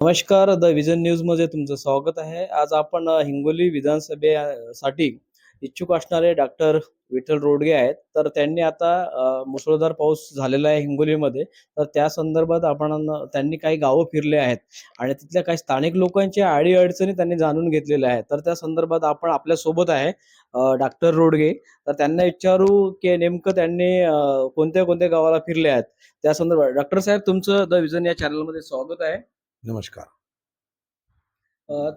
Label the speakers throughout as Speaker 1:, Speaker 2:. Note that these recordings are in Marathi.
Speaker 1: नमस्कार द विजन न्यूजमध्ये तुमचं स्वागत आहे. आज आपण हिंगोली विधानसभेसाठी इच्छुक असणारे डॉक्टर विठ्ठल रोडगे आहेत. तर त्यांनी आता मुसळधार पाऊस झालेला आहे हिंगोलीमध्ये. तर त्या संदर्भात आपण त्यांनी काही गावं फिरले आहेत आणि तिथल्या काही स्थानिक लोकांच्या अडीअडचणी त्यांनी जाणून घेतलेल्या आहेत. तर त्या संदर्भात आपण आपल्यासोबत आहे डॉक्टर रोडगे. तर त्यांना विचारू की नेमकं त्यांनी कोणत्या कोणत्या गावाला फिरले आहेत? त्या संदर्भात डॉक्टर साहेब तुमचं द विजन या चॅनलमध्ये स्वागत आहे.
Speaker 2: नमस्कार.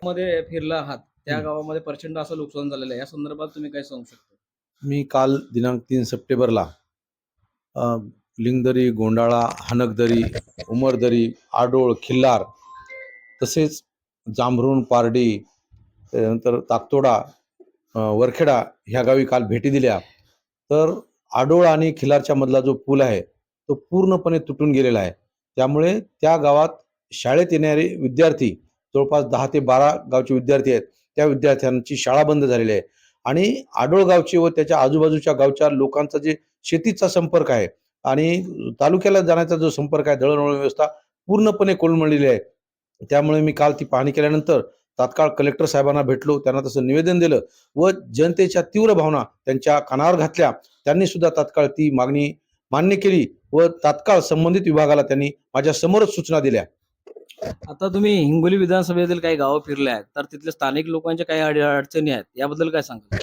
Speaker 1: मध्ये फिरला आहात. त्या. गावामध्ये प्रचंड असं नुकसान झालेलं आहे. या संदर्भात तुम्ही काय सांगू शकता?
Speaker 2: मी काल दिनांक तीन सप्टेंबरला लिंगदरी गोंडाळा हानकदरी उमरदरी आडोळ खिल्लार तसेच जांभरुण पारडी त्यानंतर ताकतोडा वरखेडा ह्या गावी काल भेटी दिल्या. तर आडोळ आणि खिल्लारच्या मधला जो पूल आहे तो पूर्णपणे तुटून गेलेला आहे. त्यामुळे त्या गावात शाळेत येणारे विद्यार्थी जवळपास दहा ते बारा गावचे विद्यार्थी आहेत. त्या विद्यार्थ्यांची शाळा बंद झालेली आहे. आणि आडोळ गावचे व त्याच्या आजूबाजूच्या गावच्या लोकांचा जे शेतीचा संपर्क आहे आणि तालुक्याला जाण्याचा जो संपर्क आहे दळणवळण व्यवस्था पूर्णपणे कोलमडलेली आहे. त्यामुळे मी काल ती पाहणी केल्यानंतर तात्काळ कलेक्टर साहेबांना भेटलो त्यांना तसं निवेदन दिलं व जनतेच्या तीव्र भावना त्यांच्या कानावर घातल्या. त्यांनी सुद्धा तात्काळ ती मागणी मान्य केली व तात्काळ संबंधित विभागाला त्यांनी माझ्या समोरच सूचना दिल्या.
Speaker 1: आता तुम्ही हिंगोली विधानसभेतील काही गावं फिरले आहेत तर तिथल्या स्थानिक लोकांच्या काही अडी अडचणी आहेत याबद्दल काय सांगा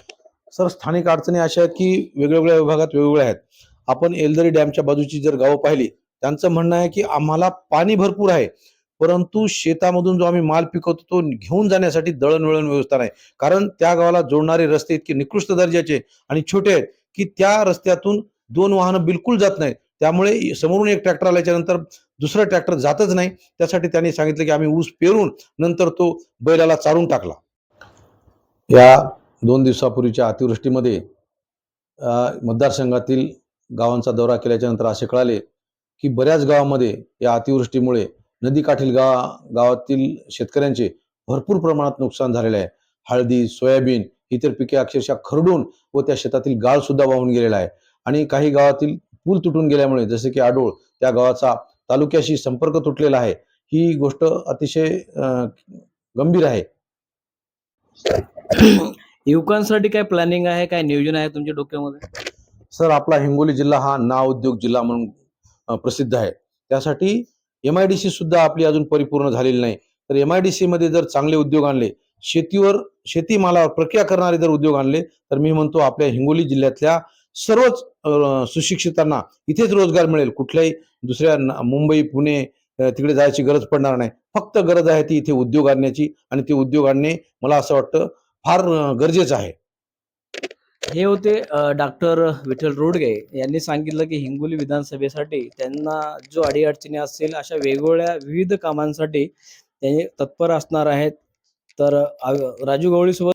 Speaker 2: सर स्थानिक अडचणी अशा आहेत की वेगवेगळ्या विभागात वेगवेगळ्या आहेत. आपण एलदरी डॅमच्या बाजूची जर गावं पाहिली त्यांचं म्हणणं आहे की आम्हाला पाणी भरपूर आहे परंतु शेतामधून जो आम्ही माल पिकवतो तो घेऊन जाण्यासाठी दळणवळण व्यवस्था नाही. कारण त्या गावाला जोडणारे रस्ते इतके निकृष्ट दर्जाचे आणि छोटे आहेत की त्या रस्त्यातून दोन वाहनं बिलकुल जात नाहीत. त्यामुळे समोरून एक ट्रॅक्टर आल्याच्यानंतर दुसरा ट्रॅक्टर जातच नाही. त्यासाठी त्यांनी सांगितलं की आम्ही ऊस पेरून नंतर तो बैलाला चारून टाकला. या दोन दिवसापूर्वीच्या अतिवृष्टीमध्ये मतदारसंघातील गावांचा दौरा केल्याच्यानंतर असे कळाले की बऱ्याच गावामध्ये या अतिवृष्टीमुळे नदीकाठील गावा गावातील शेतकऱ्यांचे भरपूर प्रमाणात नुकसान झालेले आहे. हळदी सोयाबीन इतर पिके अक्षरशः खरडून व त्या शेतातील गाळ सुद्धा वाहून गेलेला आहे. आणि काही गावातील पूल तुटून गेल्यामुळे जसे की आडोळ त्या गावाचा तालुक्याशी संपर्क तुटलेला आहे. ही गोष्ट अतिशय गंभीर आहे.
Speaker 1: युवकांसाठी काय प्लॅनिंग आहे? काय नियोजन आहे तुमच्या डोक्यामध्ये?
Speaker 2: सर आपला हिंगोली जिल्हा हा ना उद्योग जिल्हा म्हणून प्रसिद्ध आहे. त्यासाठी एम आय डी सी सुद्धा आपली अजून परिपूर्ण झालेली नाही. तर एम आय डी सी मध्ये जर चांगले उद्योग आणले शेतीवर शेतीमालावर प्रक्रिया करणारे जर उद्योग आणले तर मी म्हणतो आपल्या हिंगोली जिल्ह्यातल्या सर्वच सुशिक्षितांना इथेच रोजगार मिळेल. कुठल्याही दुसऱ्या मुंबई पुणे तिकडे जायची गरज पडणार नाही. फक्त गरज आहे ती इथे उद्योग आणण्याची आणि ते उद्योग आणणे मला असं वाटतं फार गरजेचं आहे.
Speaker 1: हे होते डॉक्टर विठ्ठल रोडगे यांनी सांगितलं की हिंगोली विधानसभेसाठी त्यांना जो अडीअडचणी असतील अशा वेगवेगळ्या विविध कामांसाठी ते तत्पर असणार आहेत. तर राजू गवळीसोबत